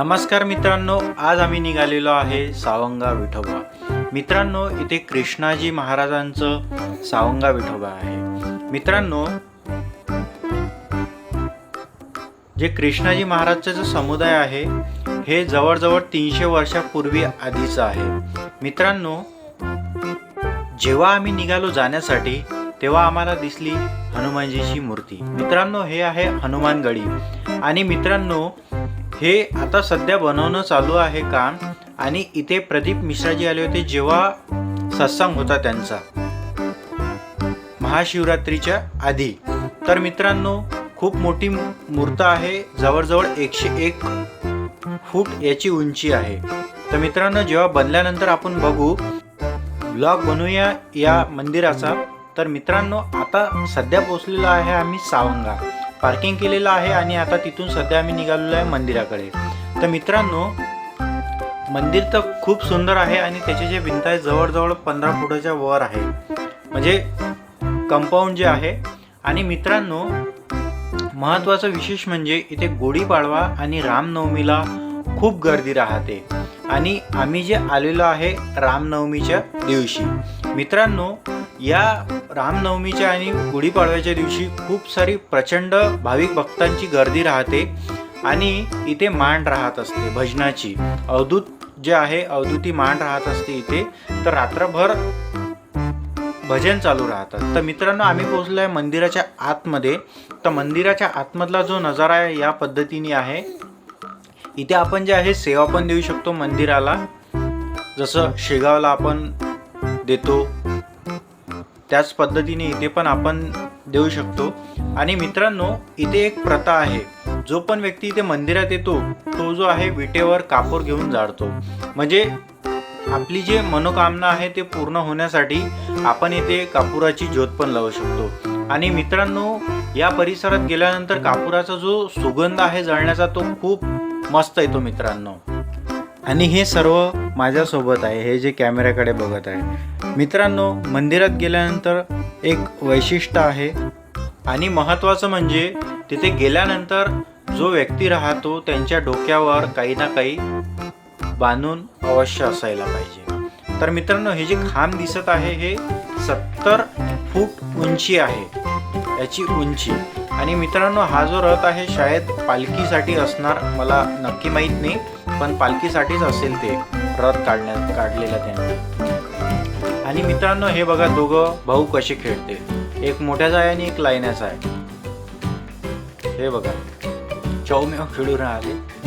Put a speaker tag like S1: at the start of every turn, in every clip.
S1: नमस्कार मित्रांनो आज आम्ही निघालेलो आहे सावंगा विठोबा. मित्रांनो इथे कृष्णाजी महाराजांचं सावंगा विठोबा आहे. मित्रांनो जे कृष्णाजी महाराजचं जे समुदाय आहे हे जवळजवळ तीनशे वर्षापूर्वी आधीचं आहे. मित्रांनो जेव्हा आम्ही निघालो जाण्यासाठी तेव्हा आम्हाला दिसली हनुमानजीची मूर्ती. मित्रांनो हे आहे हनुमानगडी आणि मित्रांनो हे आता सध्या बनवणं चालू आहे काम आणि इथे प्रदीप मिश्राजी आले होते जेव्हा सत्संग होता त्यांचा. महाशिवरात्रीच्या आधी. तर मित्रांनो खूप मोठी मूर्त आहे. जवळजवळ एकशे एक फूट याची उंची आहे. तर मित्रांनो जेव्हा बनल्यानंतर आपण बघू ब्लॉग बनवूया या मंदिराचा. तर मित्रांनो आता सध्या पोचलेला आहे आम्ही सावंगा. पार्किंग केलेलं आहे आणि आता तिथून सध्या आम्ही निघालेलो आहे मंदिराकडे. तर मित्रांनो मंदिर तर खूप सुंदर आहे आणि त्याचे जे भिंत आहे जवळजवळ पंधरा फुटाच्या वर आहे. म्हणजे कंपाऊंड जे आहे. आणि मित्रांनो महत्त्वाचं विशेष म्हणजे इथे गुढीपाडवा आणि रामनवमीला खूप गर्दी राहते. आणि आम्ही जे आलेलो आहे रामनवमीच्या दिवशी. मित्रांनो या रामनवमीच्या आणि गुढीपाडव्याच्या दिवशी खूप सारी प्रचंड भाविक भक्तांची गर्दी राहते आणि इथे मांड राहत असते भजनाची. अवधूत जे आहे अवधूती मांड राहत असते इथे. तर रात्रभर भजन चालू राहतात. तर मित्रांनो आम्ही पोहोचलो आहे मंदिराच्या आतमध्ये. तर मंदिराच्या आतमधला जो नजारा आहे या पद्धतीने आहे. इथे आपण जे आहे सेवा पण देऊ शकतो मंदिराला. जसं शेगावला आपण देतो. त्याच पद्धतीने इथे पण आपण देऊ शकतो. आणि मित्रांनो इथे एक प्रथा आहे. जो पण व्यक्ती इथे मंदिरात येतो तो जो आहे विटेवर कापूर घेऊन जाळतो. म्हणजे आपली जे मनोकामना आहे ते पूर्ण होण्यासाठी आपण इथे कापुराची ज्योत पण लावू शकतो. आणि मित्रांनो या परिसरात गेल्यानंतर कापुराचा जो सुगंध आहे जळण्याचा तो खूप मस्त येतो मित्रांनो. आणि हे सर्व माझ्यासोबत आहे हे जे कॅमेऱ्याकडे बघत आहे. मित्रांनो मंदिरात गेल्यानंतर एक वैशिष्ट्य आहे आणि महत्त्वाचं म्हणजे तिथे गेल्यानंतर जो व्यक्ती राहतो त्यांच्या डोक्यावर काही ना काही बांधून अवश्य असायला पाहिजे. तर मित्रांनो हे जे खांब दिसत आहे हे सत्तर फूट उंची आहे. याची उंची. आणि मित्रांनो हा जो रथ आहे शायद पालखीसाठी असणार मला नक्की माहीत नाही पण पालखीसाठीच असेल ते रथ काढण्यात काढलेला त्यांनी. आणि मित्रांनो हे बघा दोघं भाऊ कसे खेळते. एक मोठ्याचा आहे आणि एक लायण्याचा आहे. हे बघा. चौमेव खेळू राहिले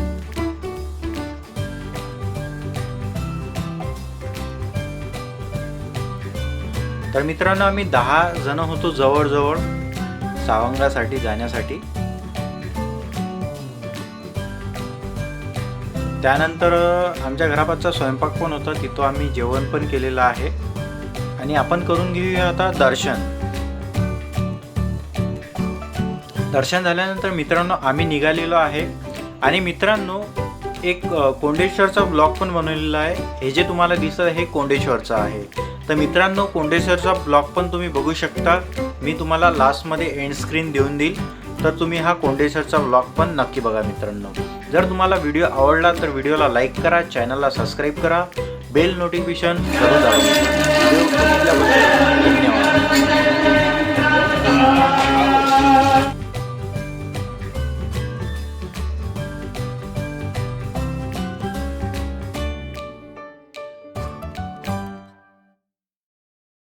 S1: तर मित्रांनो आम्ही दहा जण होतो जवळजवळ. सावंगासाठी जाण्यासाठी. त्यानंतर आमच्या घरापासचा स्वयंपाक पण होता. तिथं आम्ही जेवण पण केलेलं आहे. आणि आपण करून घेऊया आता दर्शन. दर्शन झाल्यानंतर मित्रांनो आम्ही निघालेलो आहे. आणि मित्रांनो एक कोंडेश्वरचा ब्लॉग पण बनवलेला आहे. हे जे तुम्हाला दिसत आहे हे कोंडेश्वरचं आहे. तर मित्रांनो कोंडेसरचा ब्लॉग पण तुम्ही बघू शकता. मी तुम्हाला लास्टमध्ये एंड स्क्रीन देऊन देईल. तर तुम्ही हा कोंडेश्वरचा ब्लॉग पण नक्की बघा मित्रांनो. जर तुम्हाला व्हिडिओ आवडला तर व्हिडिओला लाईक करा चॅनलला सबस्क्राईब करा. बेल नोटिफिकेशन जरूर